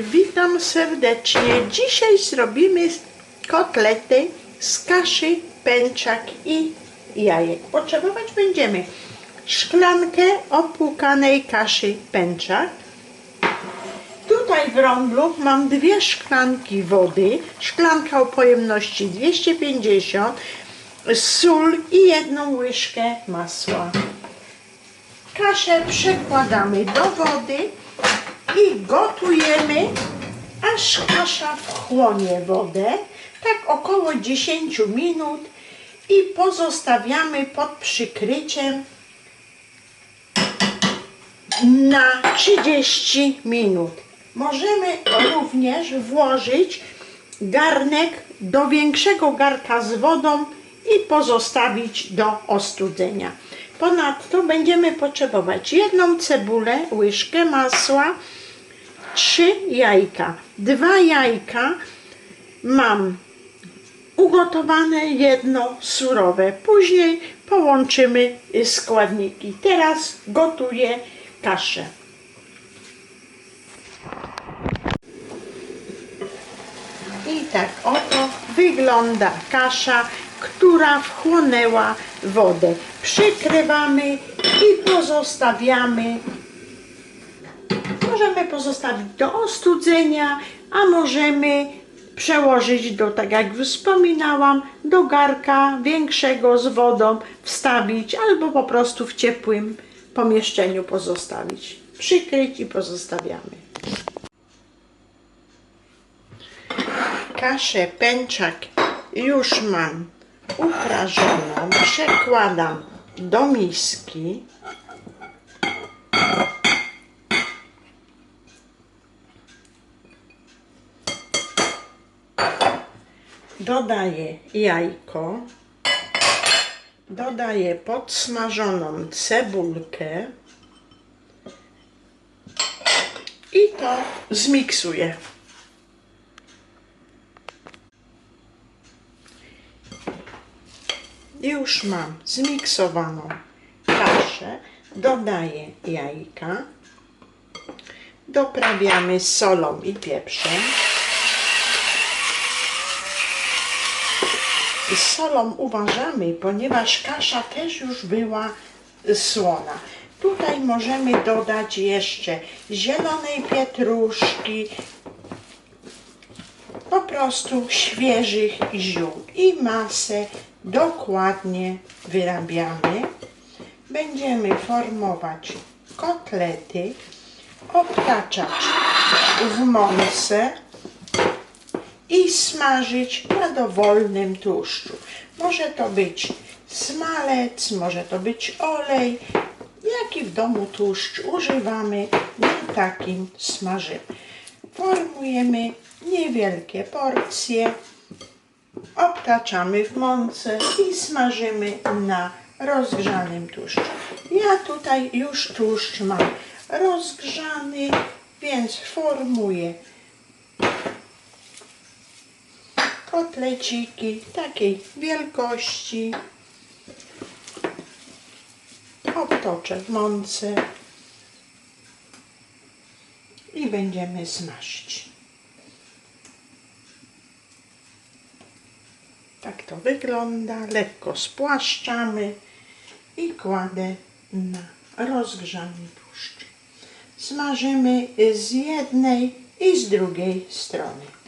Witam serdecznie. Dzisiaj zrobimy kotlety z kaszy, pęczak i jajek. Potrzebować będziemy szklankę opłukanej kaszy pęczak. Tutaj w rąblu mam dwie szklanki wody, szklanka o pojemności 250, sól i jedną łyżkę masła. Kaszę przekładamy do wody i gotujemy, aż kasza wchłonie wodę, tak około 10 minut i pozostawiamy pod przykryciem na 30 minut. Możemy również włożyć garnek do większego garka z wodą i pozostawić do ostudzenia. Ponadto będziemy potrzebować jedną cebulę, łyżkę masła, trzy jajka. Dwa jajka mam ugotowane, jedno surowe. Później połączymy składniki. Teraz gotuję kaszę. I tak oto wygląda kasza, która wchłonęła wodę. Przykrywamy i pozostawiamy. Możemy pozostawić do ostudzenia, a możemy przełożyć do, tak jak wspominałam, do garka większego z wodą wstawić albo po prostu w ciepłym pomieszczeniu pozostawić. Przykryć i pozostawiamy. Kaszę pęczak już mam uprażoną. Przekładam do miski. Dodaję jajko. Dodaję podsmażoną cebulkę. I to zmiksuję. Już mam zmiksowaną kaszę. Dodaję jajka. Doprawiamy solą i pieprzem. Z solą uważamy, ponieważ kasza też już była słona. Tutaj możemy dodać jeszcze zielonej pietruszki, po prostu świeżych ziół i masę dokładnie wyrabiamy. Będziemy formować kotlety, obtaczać w mące i smażyć na dowolnym tłuszczu. Może to być smalec, może to być olej, jaki w domu tłuszcz używamy, na takim smażymy. Formujemy niewielkie porcje, obtaczamy w mące i smażymy na rozgrzanym tłuszczu. Ja tutaj już tłuszcz mam rozgrzany, więc formuję kotleciki takiej wielkości. Obtoczę w mące i będziemy smażyć. Tak to wygląda. Lekko spłaszczamy i kładę na rozgrzany tłuszcz. Smażymy z jednej i z drugiej strony.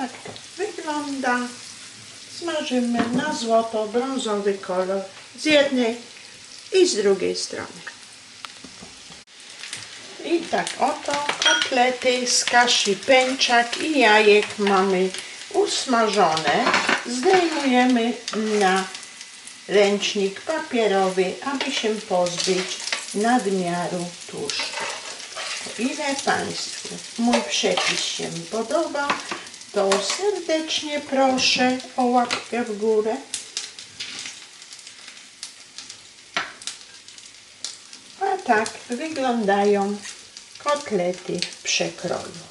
Tak wygląda. Smażymy na złoto, brązowy kolor z jednej i z drugiej strony. I tak oto kotlety z kaszy pęczak i jajek mamy usmażone. Zdejmujemy na ręcznik papierowy, aby się pozbyć nadmiaru tłuszczu. O ile Państwu mój przepis się podoba, to serdecznie proszę o łapkę w górę. A tak wyglądają kotlety w przekroju.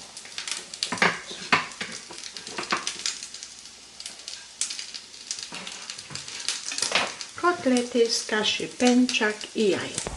Kotlety z kaszy pęczak i jaj.